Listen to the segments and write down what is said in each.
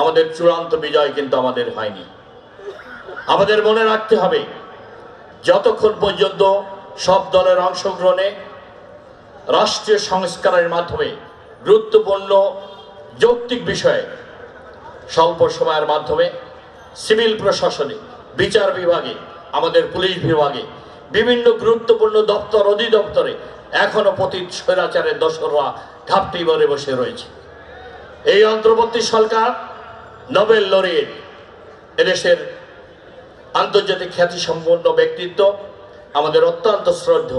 আমাদের চূড়ান্ত বিজয় কিন্তু আমাদের হয়নি। আমাদের মনে রাখতে হবে, যতক্ষণ পর্যন্ত সব দলের অংশগ্রহণে রাষ্ট্রীয় সংস্কারের মাধ্যমে গুরুত্বপূর্ণ যৌক্তিক বিষয়ে স্বল্প সময়ের মাধ্যমে সিভিল প্রশাসনে, বিচার বিভাগে, আমাদের পুলিশ বিভাগে, বিভিন্ন গুরুত্বপূর্ণ দপ্তর, অধিদপ্তরে এখনও পতীত স্বৈরাচারের দোসররা ঘাপটি মরে বসে রয়েছে। এই অন্তর্বর্তী সরকার নোবেল লরিয়েট এদেশের আন্তর্জাতিক খ্যাতিসম্পন্ন ব্যক্তিত্ব, আমাদের অত্যন্ত শ্রদ্ধ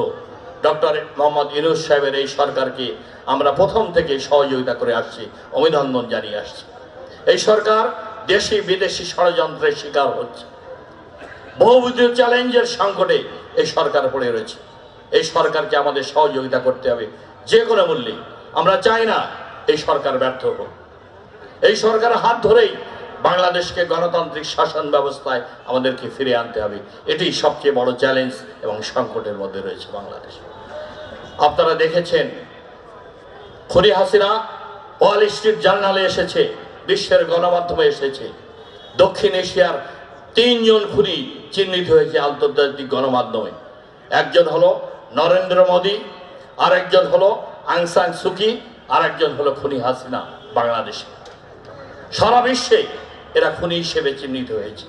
ডক্টর মোহাম্মদ ইনুস সাহেবের এই সরকারকে আমরা প্রথম থেকে সহযোগিতা করে আসছি, অভিনন্দন জানিয়ে আসছি। এই সরকার দেশি বিদেশি ষড়যন্ত্রের শিকার হচ্ছে। বহুবিধ চ্যালেঞ্জের সংকটে এই সরকার পড়ে রয়েছে। এই সরকারকে আমাদের সহযোগিতা করতে হবে, যে কোনো মূল্যে আমরা চাই না এই সরকার ব্যর্থ হোক। এই সরকারের হাত ধরেই বাংলাদেশকে গণতান্ত্রিক শাসন ব্যবস্থায় আমাদেরকে ফিরে আনতে হবে। এটি সবচেয়ে বড় চ্যালেঞ্জ এবং সংকটের মধ্যে রয়েছে বাংলাদেশ। আপনারা দেখেছেন খনি হাসিনা ওয়াল স্ট্রিট জার্নালে এসেছে, বিশ্বের গণমাধ্যমে এসেছে। দক্ষিণ এশিয়ার তিনজন খুনি চিহ্নিত হয়েছে আন্তর্জাতিক গণমাধ্যমে। একজন হলো নরেন্দ্র মোদী, আরেকজন হলো আংসাং সুকি, আরেকজন হলো খুনি হাসিনা বাংলাদেশে। সারা বিশ্বে এরা খুনি হিসেবে চিহ্নিত হয়েছে।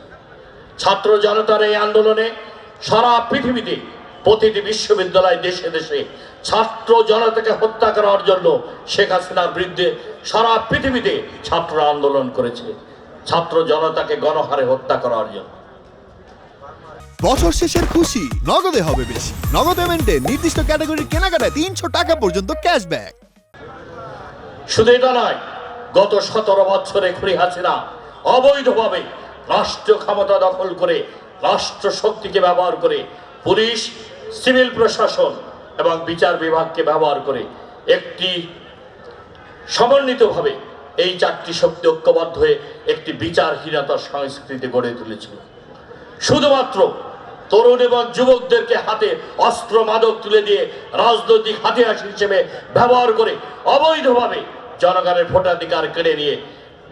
ছাত্র জনতার এই আন্দোলনে সারা পৃথিবীতে প্রতিটি বিশ্ববিদ্যালয় দেশে দেশে ছাত্র জনতাকে হত্যা করার জন্য শেখ হাসিনার বিরুদ্ধে সারা পৃথিবীতে ছাত্র আন্দোলন করেছে। ছাত্র জনতাকে গণহারে হত্যা করার জন্য। বছর শেষের খুশি নগদে হবে বেশি। নগদ পেমেন্টে নির্দিষ্ট ক্যাটাগরির কেনাকাটায় তিনশো টাকা পর্যন্ত ক্যাশব্যাক শুধু এটা নয় গত সতেরো বছরে খুনি হাসিনা অবৈধভাবে রাষ্ট্র ক্ষমতা দখল করে রাষ্ট্র শক্তিকে ব্যবহার করে পুলিশ, সিভিল প্রশাসন এবং বিচার বিভাগকে ব্যবহার করে একটি সমন্বিতভাবে এই চারটি শক্তি ঐক্যবদ্ধ হয়ে একটি বিচারহীনতার সংস্কৃতি গড়ে তুলেছিল। শুধুমাত্র তরুণ এবং যুবকদেরকে হাতে অস্ত্র মাদক তুলে দিয়ে রাজনৈতিক হাতিয়ার হিসেবে ব্যবহার করে অবৈধভাবে জনগণের ভোটাধিকার কেড়ে নিয়ে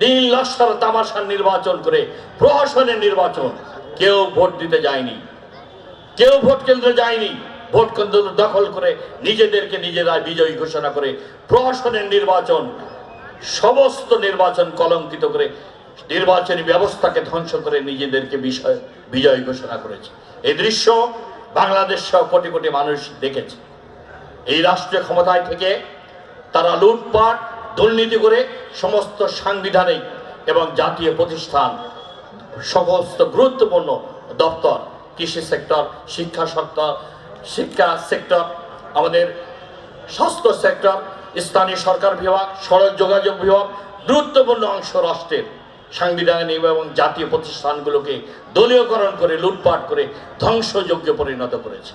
নীল লস্কর তামাশার নির্বাচন করে প্রহসনের নির্বাচন, কেউ ভোট দিতে যায়নি। কেউ ভোট কেন্দ্রে যায়নি। ভোট কেন্দ্র দখল করে নিজেদেরকে নিজেরা বিজয়ী ঘোষণা করে প্রহসনের নির্বাচন, সমস্ত নির্বাচন কলঙ্কিত করে নির্বাচনী ব্যবস্থাকে ধ্বংস করে নিজেদেরকে বিষয়, বিজয় ঘোষণা করেছে। এই দৃশ্য বাংলাদেশ সহ কোটি কোটি মানুষ দেখেছে। এই রাষ্ট্রীয় ক্ষমতায় থেকে তারা লুটপাট দুর্নীতি করে সমস্ত সাংবিধানিক এবং জাতীয় প্রতিষ্ঠান সমস্ত গুরুত্বপূর্ণ দপ্তর, কৃষি সেক্টর, শিক্ষা সেক্টর শিক্ষা সেক্টর, আমাদের স্বাস্থ্য সেক্টর, স্থানীয় সরকার বিভাগ, সড়ক যোগাযোগ বিভাগ, গুরুত্বপূর্ণ অংশ রাষ্ট্রের সাংবিধানিক এবং জাতীয় প্রতিষ্ঠানগুলোকে দলীয়করণ করে, লুটপাট করে ধ্বংসযোগ্য পরিণত করেছে।